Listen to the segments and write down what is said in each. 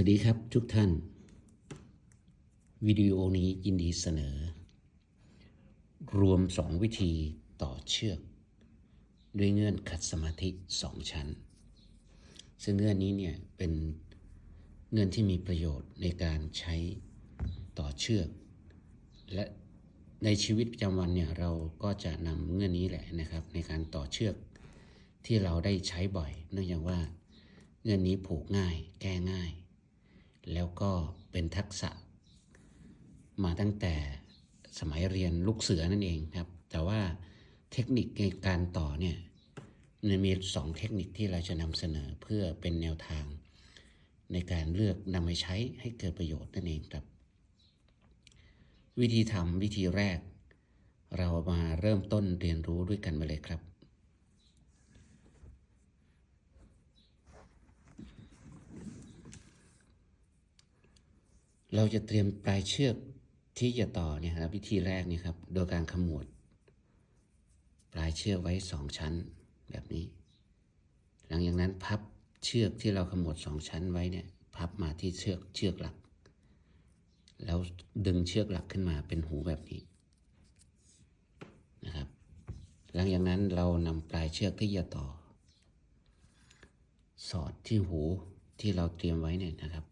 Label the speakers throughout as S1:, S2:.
S1: สวัสดีครับทุกท่าน วิดีโอนี้ยินดีเสนอ รวมสองวิธีต่อเชือก ด้วยเงื่อนขัดสมาธิสองชั้น ซึ่งเงื่อนนี้เนี่ยเป็นเงื่อนที่มีประโยชน์ในการใช้ต่อเชือก และในชีวิตประจำวันเนี่ยเราก็จะนำเงื่อนนี้แหละนะครับ ในการต่อเชือกที่เราได้ใช้บ่อย เนื่องจากว่าเงื่อนนี้ผูกง่าย แก้ง่าย แล้วก็เป็นทักษะ มาตั้งแต่สมัยเรียนลูกเสือนั่นเองครับ แต่ว่าเทคนิคในการต่อเนี่ยมันมีสองเทคนิคที่เราจะนำเสนอเพื่อเป็นแนวทาง ในการเลือกนำไปใช้ให้เกิดประโยชน์นั่นเองครับ วิธีทำวิธีแรก เรามาเริ่มต้นเรียนรู้ด้วยกันมาเลยครับ เราจะเตรียมปลายเชือกที่จะต่อเนี่ยครับวิธีแรกนี่ครับ โดยการขมวด ปลายเชือกไว้สองชั้นแบบนี้ หลังจากนั้นพับเชือกที่เราขมวดสองชั้นไว้เนี่ย พับมาที่เชือกเชือกหลัก แล้วดึงเชือกหลักขึ้นมาเป็นหูแบบนี้นะครับ หลังจากนั้นเรานำปลายเชือกที่จะต่อ สอดที่หูที่เราเตรียมไว้เนี่ยนะครับ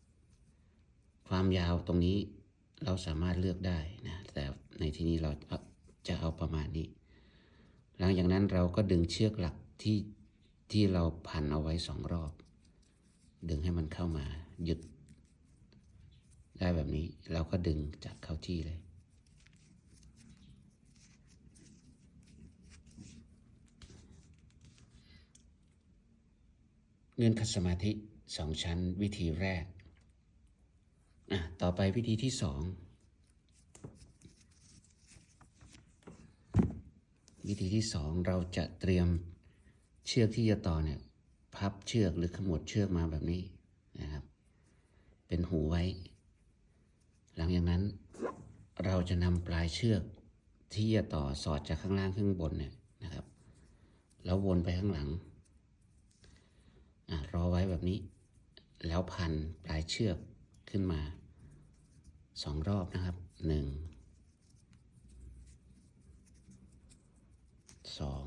S1: ความยาวตรงนี้เราสามารถเลือกได้นะแต่ในที่นี้เราจะเอาประมาณนี้ หลังจากนั้นเราก็ดึงเชือกหลักที่ที่เราพันเอาไว้สองรอบ ดึงให้มันเข้ามาหยุด ได้แบบนี้เราก็ดึงจับเข้าที่เลย เงื่อนขัดสมาธิสองชั้นวิธีแรก ต่อไปวิธีที่สองวิธีที่สองเราจะเตรียมเชือกที่จะต่อเนี่ยพับเชือกหรือขมวดเชือกมาแบบนี้นะครับ เป็นหูไว้ หลังจากนั้นเราจะนำปลายเชือกที่จะต่อสอดจากข้างล่างขึ้นบนเนี่ยนะครับ แล้ววนไปข้างหลังอรอไว้แบบนี้ แล้วพันปลายเชือกขึ้นมา สองรอบนะครับหนึ่งสอง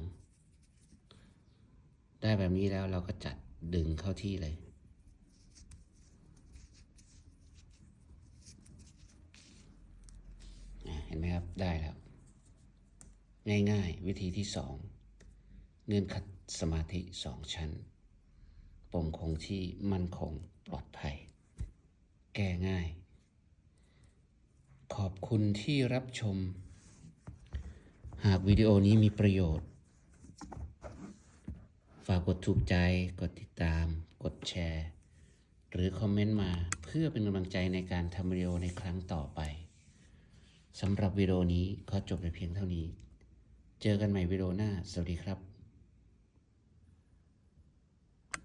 S1: ได้แบบนี้แล้วเราก็จัดดึงเข้าที่เลยเห็นไหมครับ ได้แล้ว ง่ายๆ วิธีที่สองเงื่อนขัดสมาธิสองชั้นปมคงที่มั่นคงปลอดภัย แก้ง่าย อบคุณที่รับชม หากวิดีโอนี้มีประโยชน์ ฝากกดถูกใจ กดติดตาม กดแชร์ หรือคอมเมนต์มาเพื่อเป็นกำลังใจในการทำวิดีโอในครั้งต่อไปสำหรับวิดีโอนี้ขอจบในเพียงเท่านี้ เจอกันใหม่วิดีโอหน้า สวัสดีครับ